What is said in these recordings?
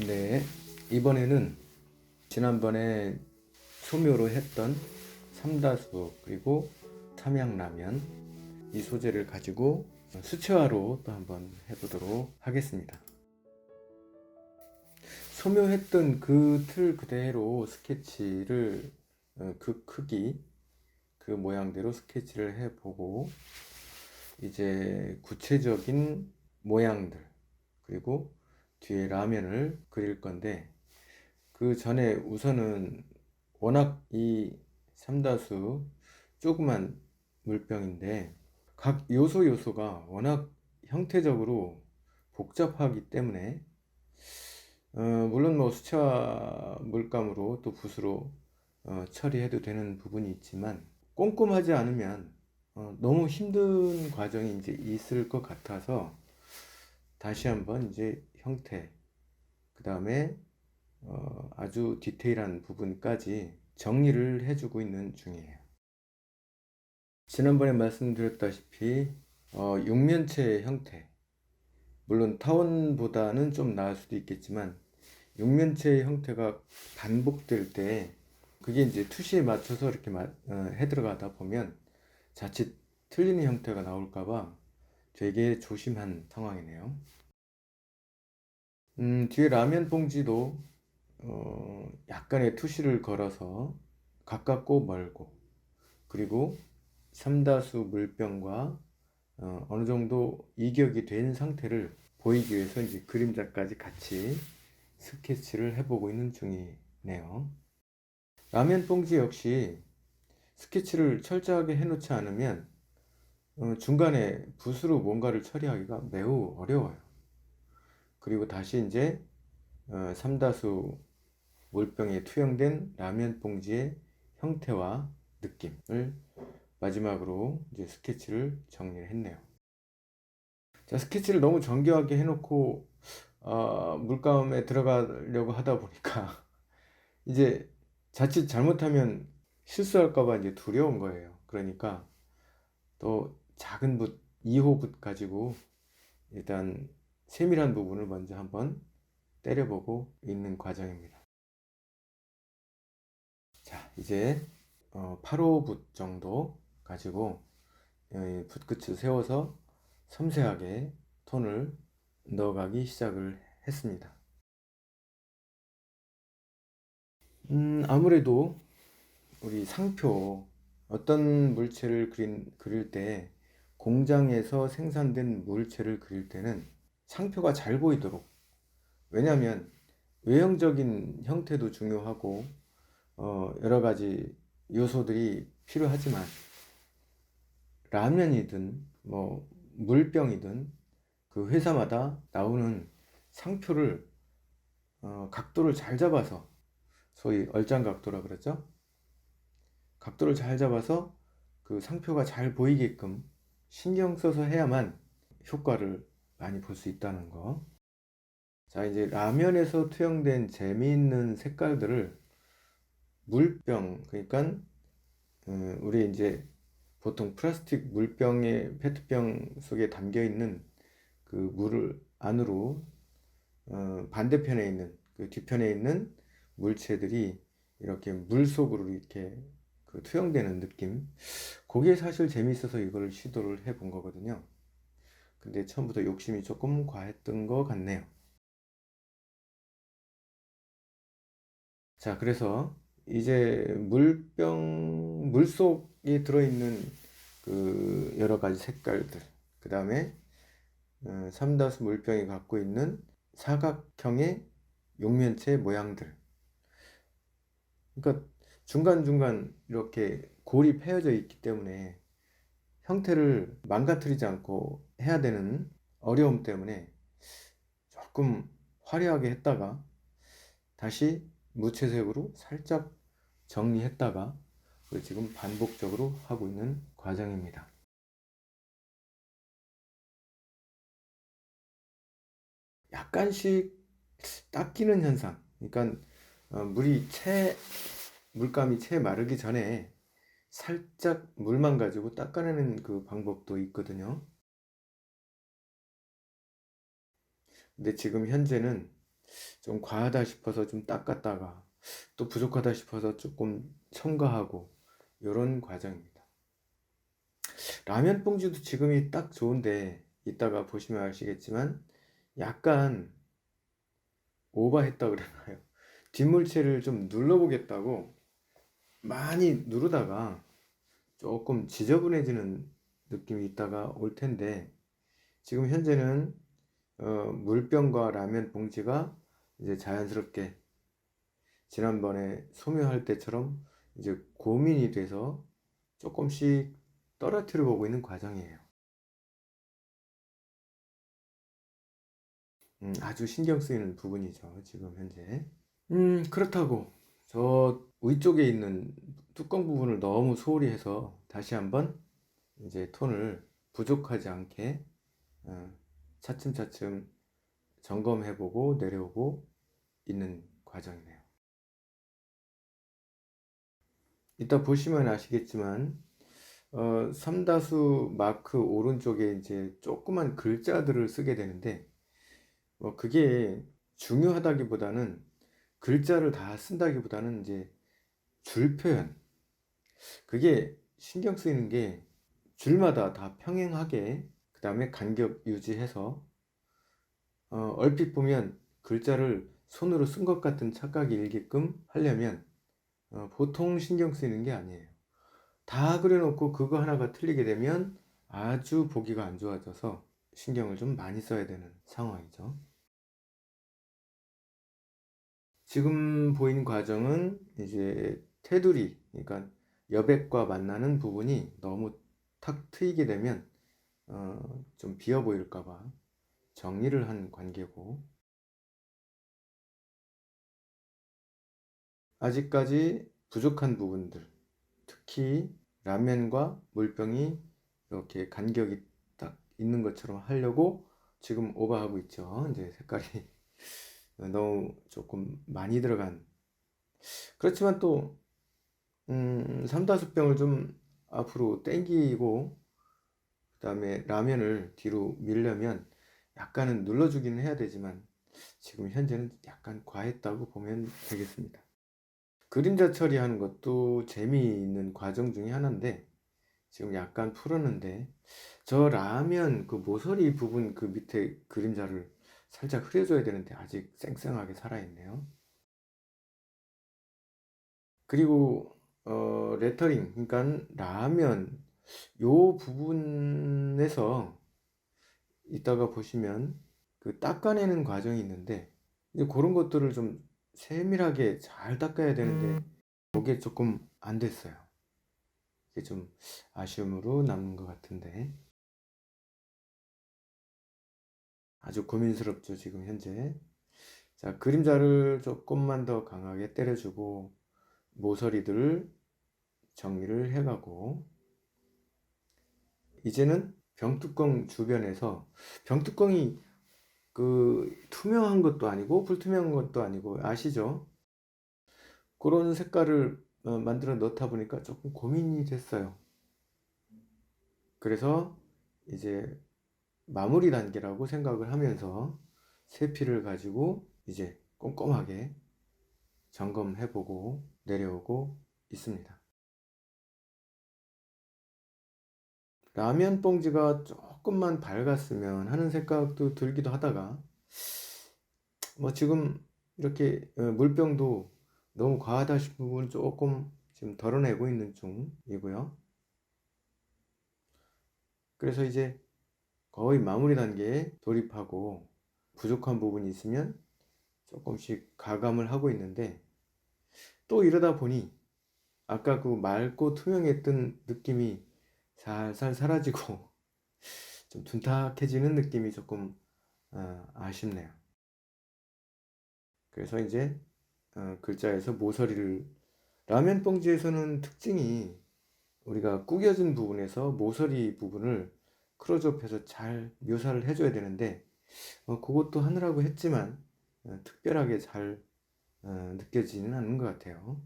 네, 이번에는 지난번에 소묘로 했던 삼다수 그리고 삼양라면 이 소재를 가지고 수채화로 또 한번 해보도록 하겠습니다. 소묘했던 그 틀 그대로 스케치를 어, 그 크기 그 모양대로 스케치를 해보고 이제 구체적인 모양들 그리고 뒤에 라면을 그릴 건데 그 전에 우선은 워낙 이 삼다수 조그만 물병인데 각 요소 요소가 워낙 형태적으로 복잡하기 때문에 어, 물론 뭐 수채화 물감으로 또 붓으로 어, 처리해도 되는 부분이 있지만 꼼꼼하지 않으면 어, 너무 힘든 과정이 이제 있을 것 같아서 다시 한번 이제 형태 그 다음에 어, 아주 디테일한 부분까지 정리를 해주고 있는 중이에요. 지난번에 말씀드렸다시피 어, 육면체 형태 물론 타원보다는 좀 나을 수도 있겠지만 육면체의 형태가 반복될 때 그게 이제 투시에 맞춰서 이렇게 마- 어, 해 들어가다 보면 자칫 틀리는 형태가 나올까봐 되게 조심한 상황이네요. 음, 뒤에 라면 봉지도 어, 약간의 투시를 걸어서 가깝고 멀고 그리고 삼다수 물병과 어, 어느 정도 이격이 된 상태를 보이기 위해서 이제 그림자까지 같이 스케치를 해보고 있는 중이네요. 라면 봉지 역시 스케치를 철저하게 해놓지 않으면 어, 중간에 붓으로 뭔가를 처리하기가 매우 어려워요. 그리고 다시 이제 어, 삼다수 물병에 투영된 라면 봉지의 형태와 느낌을 마지막으로 이제 스케치를 정리를 했네요. 자, 스케치를 너무 정교하게 해놓고 어, 물감에 들어가려고 하다 보니까 이제 자칫 잘못하면 실수할까봐 이제 두려운 거예요. 그러니까 또 작은 붓, 2호 붓 가지고 일단 세밀한 부분을 먼저 한번 때려보고 있는 과정입니다. 자, 이제 어, 8호 붓 정도 가지고 어, 붓끝을 세워서 섬세하게 톤을 넣어가기 시작을 했습니다. 음, 아무래도 우리 상표 어떤 물체를 그린, 그릴 때 공장에서 생산된 물체를 그릴 때는 상표가 잘 보이도록 왜냐하면 외형적인 형태도 중요하고 어, 여러 가지 요소들이 필요하지만 라면이든 뭐 물병이든 그 회사마다 나오는 상표를 어, 각도를 잘 잡아서 소위 얼짱 각도라 그러죠. 각도를 잘 잡아서 그 상표가 잘 보이게끔 신경 써서 해야만 효과를 많이 볼 수 있다는 거. 자, 이제 라면에서 투영된 재미있는 색깔들을 물병, 그러니까 음, 우리 이제 보통 플라스틱 물병에 페트병 속에 담겨 있는 그 물을 안으로 어, 반대편에 있는 그 뒤편에 있는 물체들이 이렇게 물 속으로 이렇게 그 투영되는 느낌. 그게 사실 재밌어서 이걸 시도를 해 본 거거든요. 근데 처음부터 욕심이 조금 과했던 것 같네요. 자, 그래서 이제 물병, 물 속에 들어있는 그 여러 가지 색깔들, 그 다음에 어, 삼다수 물병이 갖고 있는 사각형의 용면체 모양들. 그러니까 중간중간 이렇게 골이 패여져 있기 때문에 형태를 망가뜨리지 않고 해야 되는 어려움 때문에 조금 화려하게 했다가 다시 무채색으로 살짝 정리했다가 지금 반복적으로 하고 있는 과정입니다. 약간씩 닦이는 현상. 그러니까 어, 물이 채 물감이 채 마르기 전에 살짝 물만 가지고 닦아내는 그 방법도 있거든요. 근데 지금 현재는 좀 과하다 싶어서 좀 닦았다가 또 부족하다 싶어서 조금 첨가하고 이런 과정입니다. 라면 봉지도 지금이 딱 좋은데 이따가 보시면 아시겠지만 약간 오버했다 그러나요? 뒷물체를 좀 눌러보겠다고 많이 누르다가 조금 지저분해지는 느낌이 있다가 올 텐데 지금 현재는 어, 물병과 라면 봉지가 이제 자연스럽게 지난번에 소묘할 때처럼 이제 고민이 돼서 조금씩 떨어뜨려 보고 있는 과정이에요. 음, 아주 신경 쓰이는 부분이죠, 지금 현재. 음, 그렇다고 저 위쪽에 있는 뚜껑 부분을 너무 소홀히 해서 다시 한번 이제 톤을 부족하지 않게 어, 차츰차츰 점검해보고 내려오고 있는 과정이네요. 이따 보시면 아시겠지만 어, 삼다수 마크 오른쪽에 이제 조그만 글자들을 쓰게 되는데 뭐 그게 중요하다기보다는 글자를 다 쓴다기보다는 이제 줄 표현 그게 신경 쓰이는 게 줄마다 다 평행하게 그 다음에 간격 유지해서 어, 얼핏 보면 글자를 손으로 쓴 것 같은 착각이 일게끔 하려면 어, 보통 신경 쓰이는 게 아니에요. 다 그려놓고 그거 하나가 틀리게 되면 아주 보기가 안 좋아져서 신경을 좀 많이 써야 되는 상황이죠. 지금 보인 과정은 이제 테두리, 그러니까 여백과 만나는 부분이 너무 탁 트이게 되면 어, 좀 비어 보일까봐 정리를 한 관계고 아직까지 부족한 부분들, 특히 라면과 물병이 이렇게 간격이 딱 있는 것처럼 하려고 지금 오버하고 있죠. 이제 색깔이 너무 조금 많이 들어간. 그렇지만 또, 음, 삼다수병을 좀 앞으로 당기고, 그 다음에 라면을 뒤로 밀려면 약간은 눌러주기는 해야 되지만, 지금 현재는 약간 과했다고 보면 되겠습니다. 그림자 처리하는 것도 재미있는 과정 중에 하나인데 지금 약간 풀었는데 저 라면 그 모서리 부분 그 밑에 그림자를 살짝 흐려줘야 되는데 아직 쌩쌩하게 살아있네요. 그리고 어, 레터링 그러니까 라면 요 부분에서 이따가 보시면 그 닦아내는 과정이 있는데 이제 그런 것들을 좀 세밀하게 잘 닦아야 되는데 그게 조금 안 됐어요. 이게 좀 아쉬움으로 남는 것 같은데 아주 고민스럽죠 지금 현재 자 그림자를 조금만 더 강하게 때려주고 모서리들 정리를 해가고 이제는 병뚜껑 주변에서 병뚜껑이 그 투명한 것도 아니고 불투명한 것도 아니고 아시죠? 그런 색깔을 어, 만들어 넣다 보니까 조금 고민이 됐어요. 그래서 이제 마무리 단계라고 생각을 하면서 세피를 가지고 이제 꼼꼼하게 점검해보고 내려오고 있습니다. 라면 봉지가 조금만 밝았으면 하는 생각도 들기도 하다가 뭐 지금 이렇게 어, 물병도 너무 과하다 싶은 부분 조금 지금 덜어내고 있는 중이고요. 그래서 이제 거의 마무리 단계에 돌입하고 부족한 부분이 있으면 조금씩 가감을 하고 있는데 또 이러다 보니 아까 그 맑고 투명했던 느낌이 살살 사라지고 좀 둔탁해지는 느낌이 조금 어, 아쉽네요. 그래서 이제 어, 글자에서 모서리를 라면 봉지에서는 특징이 우리가 구겨진 부분에서 모서리 부분을 크로즈업해서 잘 묘사를 해줘야 되는데 어, 그것도 하느라고 했지만 어, 특별하게 잘 어, 느껴지는 않는 것 같아요.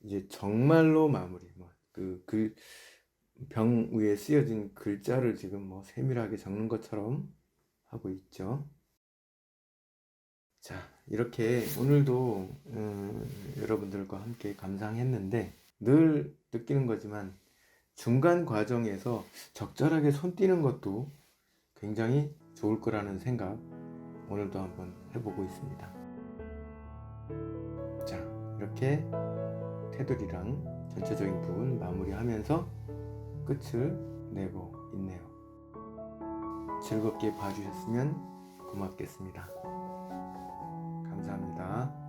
이제 정말로 마무리 뭐 그병 위에 쓰여진 글자를 지금 뭐 세밀하게 적는 것처럼 하고 있죠. 자, 이렇게 오늘도 음, 여러분들과 함께 감상했는데 늘 느끼는 거지만 중간 과정에서 적절하게 손 띄는 것도 굉장히 좋을 거라는 생각 오늘도 한번 해보고 있습니다. 자, 이렇게 테두리랑 전체적인 부분 마무리하면서 끝을 내고 있네요. 즐겁게 봐주셨으면 고맙겠습니다. 감사합니다.